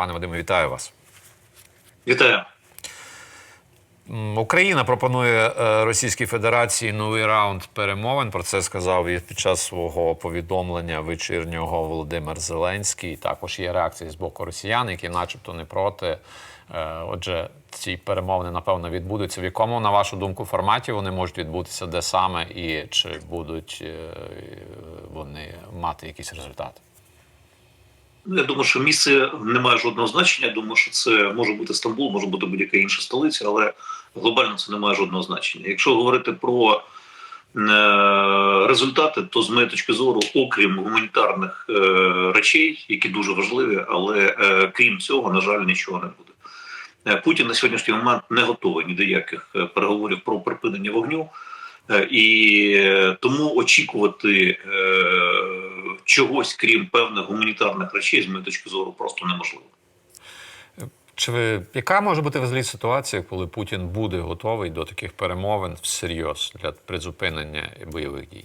Пане Вадиме, вітаю вас. Вітаю. Україна пропонує е, Російській Федерації новий раунд перемовин. Про це сказав і під час свого повідомлення вечірнього Володимир Зеленський. Також є реакції з боку росіян, які, начебто, не проти. Е, Отже, ці перемовини напевно відбудуться. В якому, на вашу думку, форматі вони можуть відбутися, де саме і чи будуть е, вони мати якісь результати? Ну, Я думаю, що місце не має жодного значення. Я думаю, що це може бути Стамбул, може бути будь-яка інша столиця, але глобально це не має жодного значення. Якщо говорити про е, результати, то з моєї точки зору, окрім гуманітарних е, речей, які дуже важливі, але е, крім цього, на жаль, нічого не буде. Путін на сьогоднішній момент не готовий ні до яких переговорів про припинення вогню. І тому очікувати чогось, крім певних гуманітарних речей, з моєї точки зору, просто неможливо. Чи ви яка може бути взагалі ситуація, коли Путін буде готовий до таких перемовин всерйоз для призупинення бойових дій?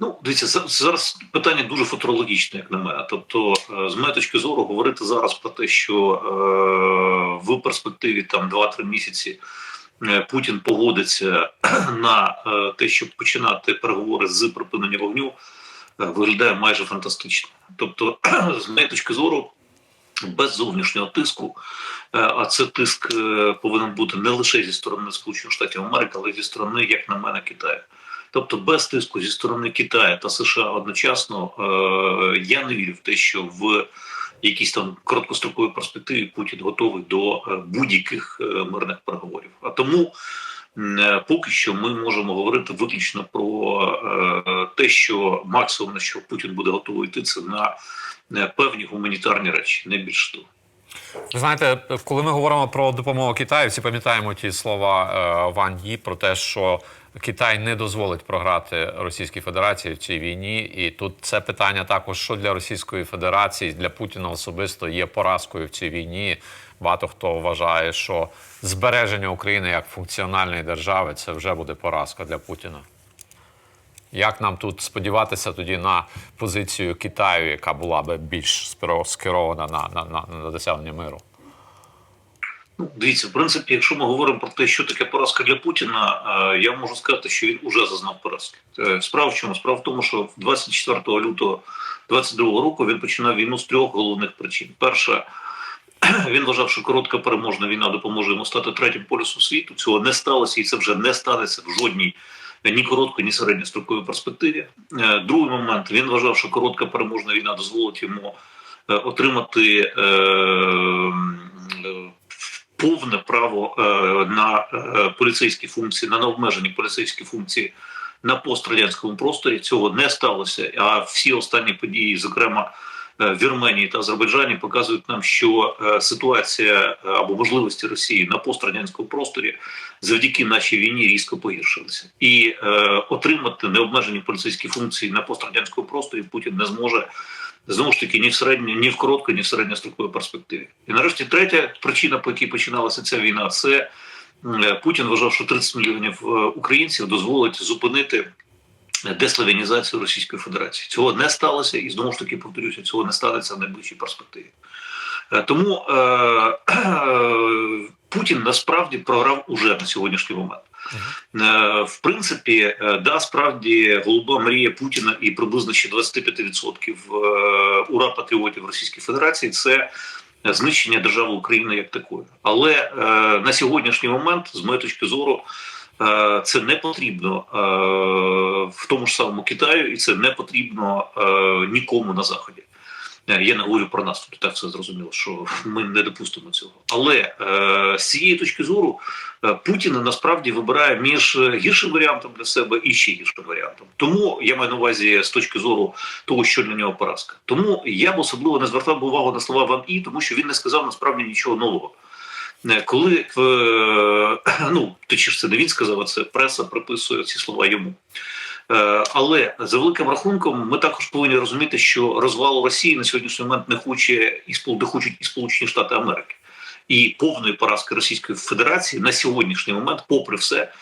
Ну, дивіться, зараз питання дуже футурологічне, як на мене. Тобто, е, з моєї точки зору, говорити зараз про те, що е, в перспективі там 2-3 місяці Путін погодиться на е, те, щоб починати переговори з припинення вогню, е, виглядає майже фантастично. Тобто, з моєї точки зору, без зовнішнього тиску, е, а це тиск е, повинен бути не лише зі сторони Сполучених Штатів Америки, але й зі сторони, як на мене, Китаю. Тобто без тиску зі сторони Китаю та США одночасно е, я не вірю в те, що в якійсь там короткостроковій перспективі Путін готовий до е, будь-яких е, мирних переговорів. А тому е, поки що ми можемо говорити виключно про те, що максимум на що Путін буде готовий йти, це на певні гуманітарні речі, не більше того. Ви знаєте, коли ми говоримо про допомогу Китаю, всі пам'ятаємо ті слова Ван Ї про те, що Китай не дозволить програти Російській Федерації в цій війні. І тут це питання також, що для Російської Федерації, для Путіна особисто є поразкою в цій війні. Багато хто вважає, що збереження України як функціональної держави це вже буде поразка для Путіна. Як нам тут сподіватися тоді на позицію Китаю, яка була би більш скерована на, на, на, на досягнення миру? Дивіться, в принципі, якщо ми говоримо про те, що таке поразка для Путіна, е, я можу сказати, що він уже зазнав поразки. Е, Справа в чому? Справа в тому, що 24 лютого 22 року він починав війну з трьох головних причин. Перша, він вважав, що коротка переможна війна допоможе йому стати третім полюсом світу. Цього не сталося, і це вже не станеться в жодній е, ні короткої, ні середньостроковій перспективі. Другий момент він вважав, що коротка переможна війна дозволить йому отримати. Повне право е, на е, поліцейські функції, на необмежені поліцейські функції на пострадянському просторі. Цього не сталося. А всі останні події, зокрема е, в Вірменії та Азербайджані, показують нам, що ситуація або можливості Росії на пострадянському просторі завдяки нашій війні різко погіршилися, і отримати необмежені поліцейські функції на пострадянському просторі Путін не зможе знову ж таки ні в середньо, ні в короткій, ні в середньостроковій перспективі. І нарешті третя причина, по якій починалася ця війна, це Путін вважав, що 30 мільйонів е, українців дозволить зупинити. Деславянізацію Російської Федерації цього не сталося, і знову ж таки повторюся, цього не станеться в найближчій перспективі. Е, Тому е, е, Путін насправді програв уже на сьогоднішній момент. Е, В принципі, е, да, справді голуба мрія Путіна і приблизно ще 25% е, ура патріотів Російської Федерації це знищення держави України як такої. Але е, на сьогоднішній момент, з моєї точки зору, е, це не потрібно е, в тому ж самому Китаю, і це не потрібно е, нікому на заході. Е, Я не говорю про нас, тут так все зрозуміло, що ми не допустимо цього. Але е, з цієї точки зору е, Путін насправді вибирає між гіршим варіантом для себе і ще гіршим варіантом. Тому я маю на увазі з точки зору того, що для нього поразка. Тому я б особливо не звертав увагу на слова Ван І, тому що він не сказав насправді нічого нового. Е, Коли ну точніше, це не він сказав, а це преса приписує ці слова йому. Е, Але за великим рахунком, ми також повинні розуміти, що розвалу Росії на сьогоднішній момент не хоче і спол- хочуть і Сполучені Штати Америки. І повної поразки Російської Федерації на сьогоднішній момент, попри все,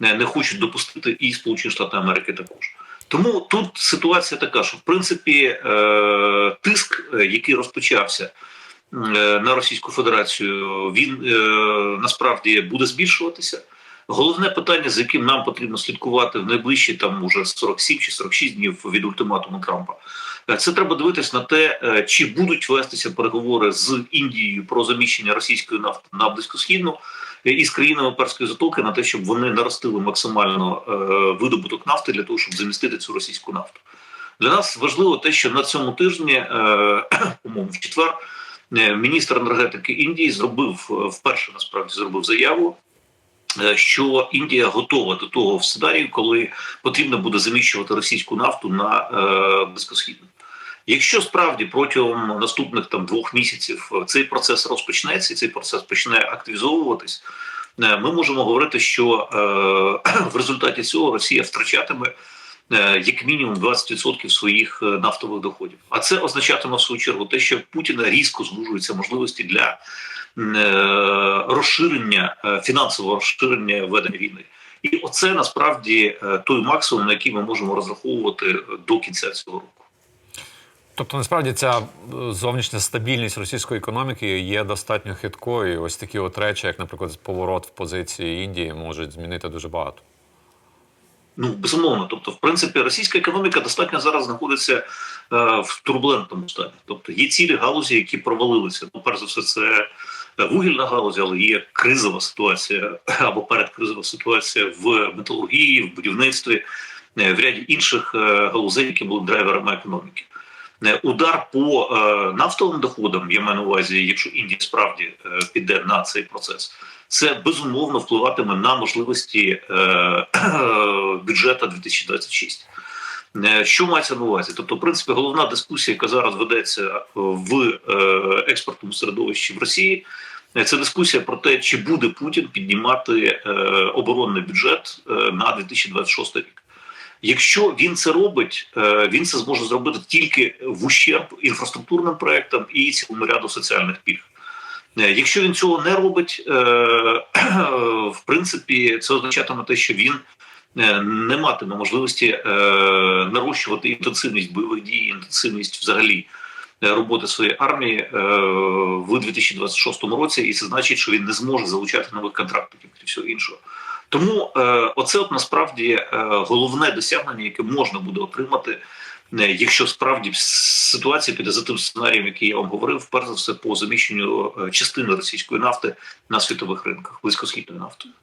не хочуть допустити і Сполучені Штати Америки також. Тому тут ситуація така, що в принципі е, тиск, е, який розпочався на Російську Федерацію, він насправді буде збільшуватися. Головне питання, з яким нам потрібно слідкувати в найближчі там уже 47 чи 46 днів від ультиматуму Трампа, е, це треба дивитись на те, е, чи будуть вестися переговори з Індією про заміщення російської нафти на близькосхідну е, і з країнами перської затоки на те, щоб вони наростили максимально видобуток нафти для того, щоб замістити цю російську нафту. Для нас важливо те, що на цьому тижні, по-моєму, в четвер, міністр енергетики Індії зробив вперше насправді зробив заяву. Е, Що Індія готова до того в сценарію, коли потрібно буде заміщувати російську нафту на е, близькосхідну. Якщо справді протягом наступних там двох місяців е, цей процес розпочнеться, і цей процес почне активізовуватись, е, ми можемо говорити, що е, в результаті цього Росія втрачатиме як мінімум 20% своїх нафтових доходів. А це означатиме в свою чергу те, що Путіна різко звужуються можливості для розширення е, фінансового розширення ведення війни. І оце насправді е, той максимум, на який ми можемо розраховувати е, до кінця цього року. Тобто, насправді ця е, зовнішня стабільність російської економіки є достатньо хиткою. Ось такі от речі, як, наприклад, поворот в позиції Індії, можуть змінити дуже багато. Ну безумовно, тобто, в принципі, російська економіка достатньо зараз знаходиться е, в турбулентному стані. Тобто є цілі галузі, які провалилися. Ну, перш за все, це е, вугільна галузь, але є кризова ситуація або передкризова ситуація в металургії, в будівництві, е, в ряді інших е, галузей, які були драйверами економіки. Е, Удар по нафтовим доходам, я маю на увазі, якщо Індія справді піде на цей процес, це безумовно впливатиме на можливості бюджету 2026. Е, Що мається на увазі? Тобто, в принципі, головна дискусія, яка зараз ведеться в е, експортному середовищі в Росії, е, це дискусія про те, чи буде Путін піднімати е, оборонний бюджет е, на 2026 рік. Якщо він це робить, е, він це зможе зробити тільки в ущерб інфраструктурним проектам і цілому ряду соціальних пільг. Е, Якщо він цього не робить, е, в принципі, це означатиме те, що він е, не матиме можливості е, нарощувати інтенсивність бойових дій, інтенсивність взагалі е, роботи своєї армії е, в 2026 році, і це значить, що він не зможе залучати нових контрактників і всього іншого. Тому е, оце от насправді е, головне досягнення, яке можна буде отримати, е, якщо справді ситуація піде за тим сценарієм, який я вам говорив, перш за все по заміщенню е, частини російської нафти на світових ринках, близькосхідною нафтою.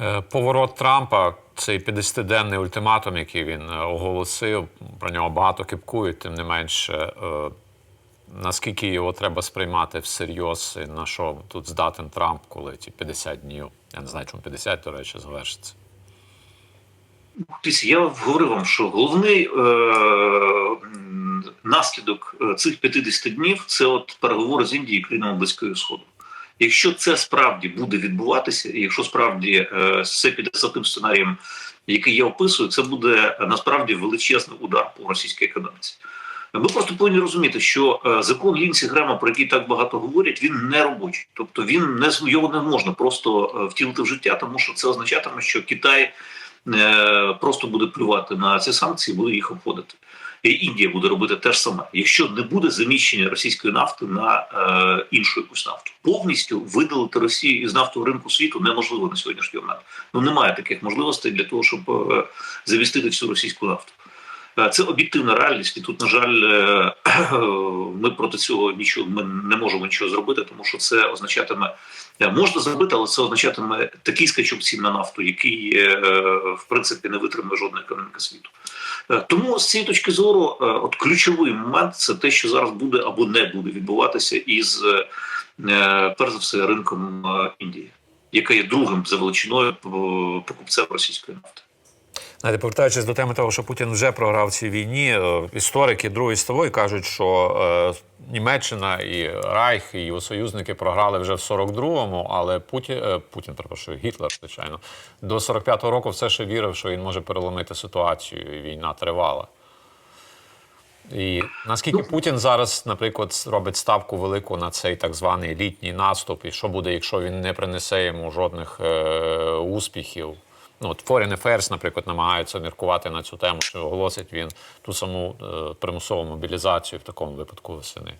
Е, Поворот Трампа, цей 50-денний ультиматум, який він е, оголосив, про нього багато кипкують, тим не менше, е, наскільки його треба сприймати всерйоз, і на що тут здатен Трамп, коли ті 50 днів, я не знаю, чому 50, до речі, завершиться. Я говорив вам, що головний е, наслідок цих 50 днів це от переговори з Індією країнами Близького Сходу. Якщо це справді буде відбуватися, якщо справді е, все піде за тим сценарієм, який я описую, це буде насправді величезний удар по російській економіці. Ми просто повинні розуміти, що е, закон Лінсі Грема, про який так багато говорять, він не робочий. Тобто він не його не можна просто е, втілити в життя, тому що це означатиме, що Китай просто буде плювати на ці санкції, буде їх обходити. І Індія буде робити те ж саме, якщо не буде заміщення російської нафти на е, іншу якусь нафту. Повністю видалити Росію із нафтового ринку світу неможливо на сьогоднішній момент. Ну немає таких можливостей для того, щоб е, замістити всю російську нафту. Е, Це об'єктивна реальність, і тут, на жаль, е, ми проти цього нічого ми не можемо нічого зробити, тому що це означатиме, е, можна зробити, але це означатиме такий скачок цін на нафту, який в принципі не витримає жодна економіка світу. Тому з цієї точки зору, от ключовий момент це те, що зараз буде або не буде відбуватися із перш за все ринком Індії, яка є другим за величиною покупцем російської нафти. Знаєте, повертаючись до теми того, що Путін вже програв цій війні, е, історики другої світової кажуть, що е, Німеччина і Райх, і його союзники програли вже в 42-му, але Путін, е, Путін, перепрошую, Гітлер, звичайно, до 45-го року все ще вірив, що він може переломити ситуацію, і війна тривала. І наскільки Путін зараз, наприклад, робить ставку велику на цей так званий літній наступ, і що буде, якщо він не принесе йому жодних е, успіхів? Ну от Foreign Affairs, наприклад, намагаються міркувати на цю тему, що оголосить він ту саму е, примусову мобілізацію в такому випадку восени.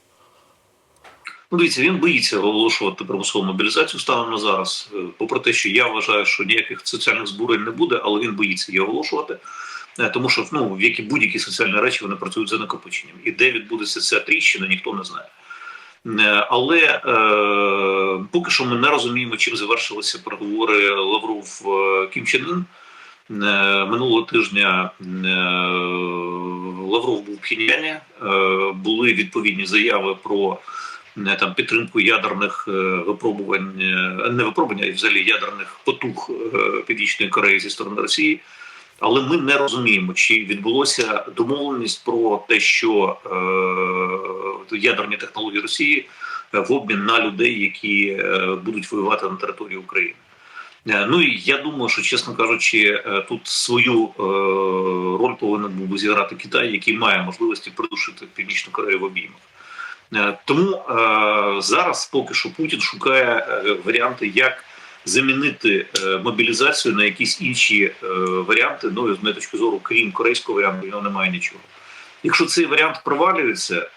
Ну, дивіться, він боїться оголошувати примусову мобілізацію станом на зараз. Е, Попри те, що я вважаю, що ніяких соціальних збурень не буде, але він боїться її оголошувати. Е, Тому що ну, в які будь-які соціальні речі вони працюють за накопиченням. І де відбудеться ця тріщина, ніхто не знає. Е, Але е, поки що ми не розуміємо, чим завершилися переговори Лавров е, Кім Чен Ін. Е, Минулого тижня е, Лавров був в Пхеньяні, е, були відповідні заяви про е, там підтримку ядерних випробувань, не випробувань, а взагалі ядерних потуг е, Північної Кореї зі сторони Росії. Але ми не розуміємо, чи відбулося домовленість про те, що е, ядерні технології Росії е, в обмін на людей, які е, будуть воювати на території України. Е, Ну і я думаю, що чесно кажучи, тут свою роль повинен був би зіграти Китай, який має можливості придушити Північну Корею в обіймах. Тому зараз поки що Путін шукає варіанти, як замінити е, мобілізацію на якісь інші е, варіанти. Ну з моєї точки зору, крім корейського варіанту, в нього немає нічого. Якщо цей варіант провалюється,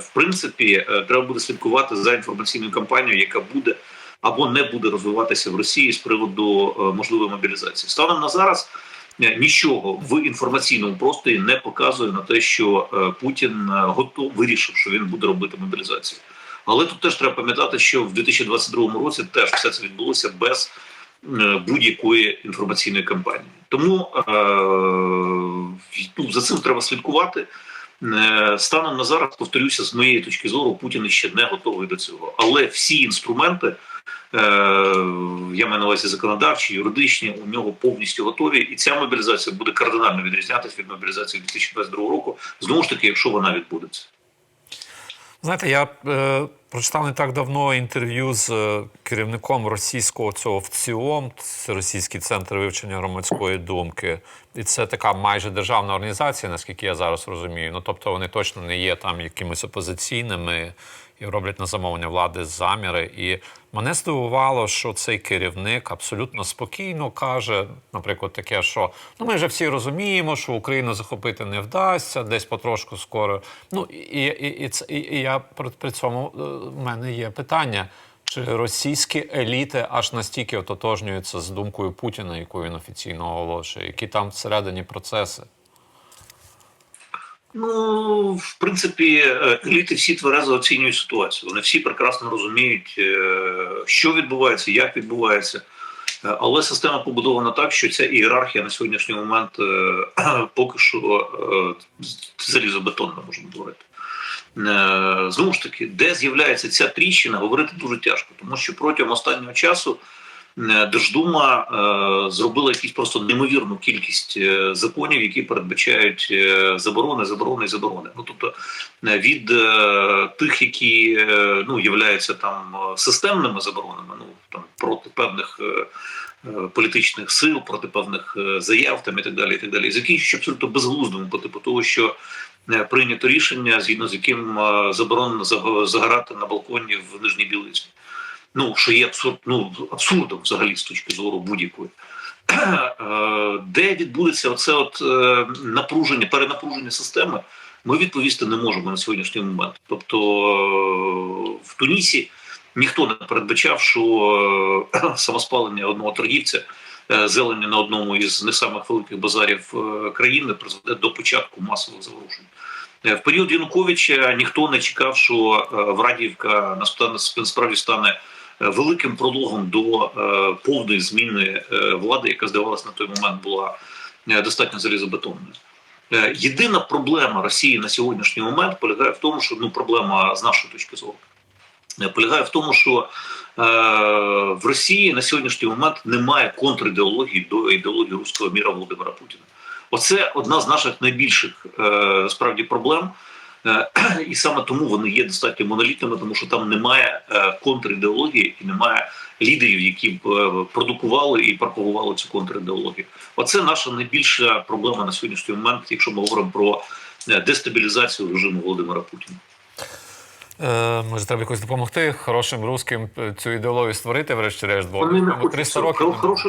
в принципі, е, треба буде слідкувати за інформаційною кампанією, яка буде або не буде розвиватися в Росії з приводу можливої мобілізації. Станом на зараз нічого в інформаційному просторі не показує на те, що Путін готов вирішив, що він буде робити мобілізацію. Але тут теж треба пам'ятати, що в 2022 році теж все це відбулося без е, будь-якої інформаційної кампанії. Тому е, ну, за цим треба слідкувати. Е, Станом на зараз, повторюся, з моєї точки зору, Путін ще не готовий до цього. Але всі інструменти, я маю на увазі законодавчі, юридичні, у нього повністю готові, і ця мобілізація буде кардинально відрізнятися від мобілізації 2022 року. Знову ж таки, якщо вона відбудеться. Знаєте, я е, прочитав не так давно інтерв'ю з е, керівником російського цього ВЦІОМ, це російський центр вивчення громадської думки. І це така майже державна організація, наскільки я зараз розумію. Ну тобто вони точно не є там якимись опозиційними і роблять на замовлення влади заміри. І мене здивувало, що цей керівник абсолютно спокійно каже, наприклад, таке, що ну ми вже всі розуміємо, що Україну захопити не вдасться, десь потрошку скоро. Ну і, і, і, і, я при, при цьому е, в мене є питання. Чи російські еліти аж настільки ототожнюються з думкою Путіна, яку він офіційно оголошує, які там всередині процеси? Ну, в принципі, е, еліти всі тверезо оцінюють ситуацію. Вони всі прекрасно розуміють, е, що відбувається, як відбувається. Е, Але система побудована так, що ця ієрархія на сьогоднішній момент поки що залізобетонна, можна говорити. Знову ж таки, де з'являється ця тріщина, говорити дуже тяжко, тому що протягом останнього часу Держдума е, зробила якусь просто неймовірну кількість е, законів, які передбачають е, заборони, заборони заборони. Ну тобто е, від е, тих, які е, ну являються там е, системними заборонами, ну там проти певних. е, е, Політичних сил проти певних е, заяв там і так далі, і так далі, і закінчуючи абсолютно безглуздим по типу того, що е, прийнято рішення, згідно з яким е, заборонено заго- загорати на балконі в Нижній Білизні. Ну, що є абсурд, ну, абсурдом взагалі з точки зору будь-якої. Е, Де відбудеться оце от е, напруження, перенапруження системи, ми відповісти не можемо на сьогоднішній момент. Тобто е, в Тунісі ніхто не передбачав, що самоспалення одного торгівця зелені на одному із не самих великих базарів країни призведе до початку масових заворушень. В період Януковича ніхто не чекав, що настане- насправді стане великим прологом до е, повної зміни е, влади, яка здавалось на той момент була е, достатньо залізобетонною. Єдина проблема Росії на сьогоднішній момент полягає в тому, що ну проблема з нашої точки зору полягає в тому, що е, в Росії на сьогоднішній момент немає контрідеології до ідеології руського міра Володимира Путіна. Оце одна з наших найбільших е, справді проблем. Е, І саме тому вони є достатньо монолітними, тому що там немає е, контрідеології і немає лідерів, які б е, продукували і пропагували цю контрідеологію. Оце наша найбільша проблема на сьогоднішній момент, якщо ми говоримо про дестабілізацію режиму Володимира Путіна. Може, треба якось допомогти хорошим русським цю ідеологію створити, врешті-решт, бо Вони не 300 років. не Хороше,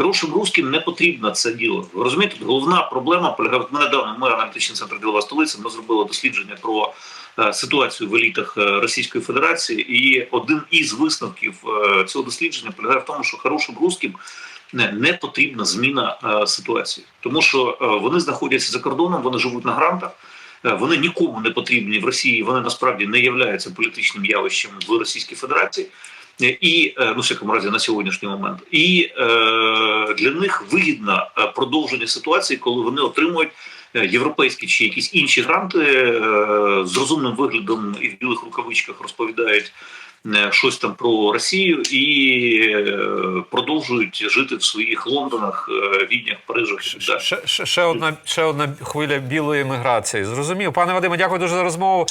хорошим русським не потрібно це діло. Ви розумієте, головна проблема полягає. Недавно ми аналітичний центр ділова столиця. Ми зробили дослідження про е, ситуацію в елітах е, Російської Федерації, і один із висновків е, цього дослідження полягає в тому, що хорошим русським не, не потрібна зміна ситуації, тому що вони знаходяться за кордоном, вони живуть на грантах. Вони нікому не потрібні в Росії. Вони насправді не являються політичним явищем в Російській Федерації. І е, ну, всякому разі на сьогоднішній момент, і е, для них вигідно е, продовження ситуації, коли вони отримують е, європейські чи якісь інші гранти е, з розумним виглядом і в білих рукавичках розповідають щось там про Росію і продовжують жити в своїх Лондонах, Віднях, Парижах. Ще, ще, ще одна ще одна хвиля білої міграції. Зрозумів, пане Вадиме, дякую дуже за розмову.